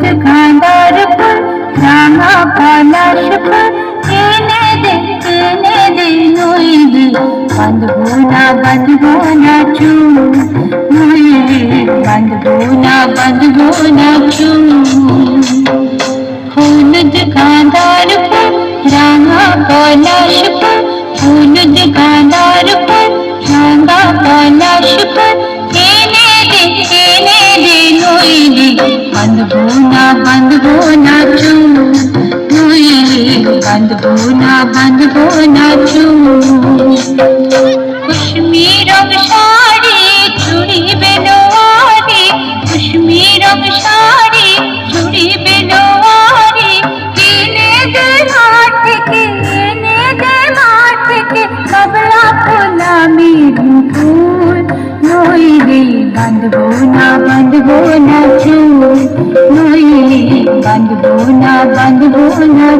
হলুদ গাঁদার ফুল রাঙা পলাশ ফুল এনে দে এনে দে নইলে, বাঁধবো না বাঁধবো না চুল, নইলে বাঁধবো না বাঁধবো না চুল। হলুদ গাঁদার ফুল রাঙা পলাশ ফুল হলুদ গাঁদার ফুল রাঙা পলাশ ফুল বাঁধবো না বাঁধবো না চুল নইলে বাঁধবো না বাঁধবো না চুল কুশ্মী রং শাড়ি চুড়ি বেনোয়ারি কুশ্মী রং শাড়ি চুড়ি বেনোয়ারি কিনে দে মাঠ থেকে এনে দে মাঠ বাঁধবো না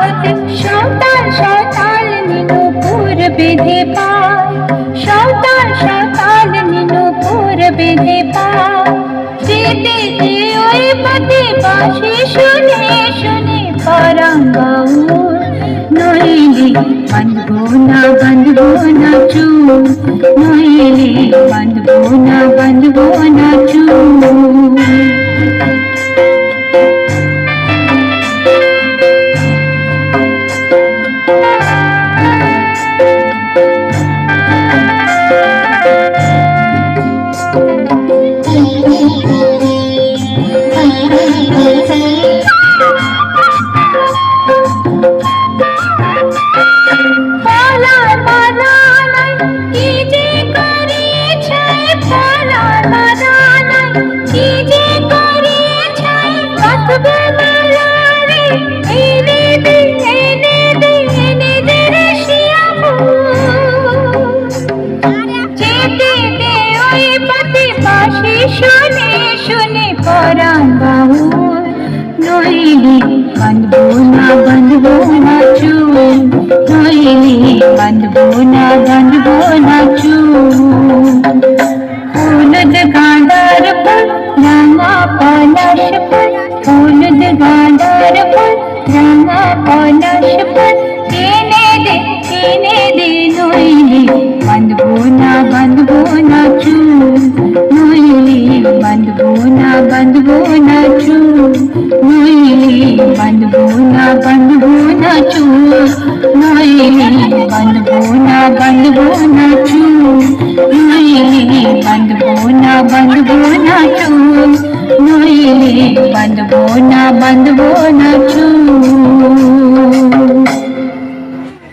হতে সকাল সকাল নীলপুর বেঁধে পায়। সকাল সকাল নীলপুর বেঁধে পায়। যেতে যে ওই পথে বাসে শুনে শুনে পরাঙ্গাউর নইলে না, বাঁধবো না চুল নইলে বাঁধবো না বাঁধবো না চুল বাঁধবো না বাঁধবো না চুল নইলে বাঁধবো না বাঁধবো না চুল না বাঁধবো না চুল নইলে বাঁধবো না বাঁধবো না চুল নইলে বাঁধবো না বাঁধবো না চুল নইলে বাঁধবো না বাঁধবো না চুল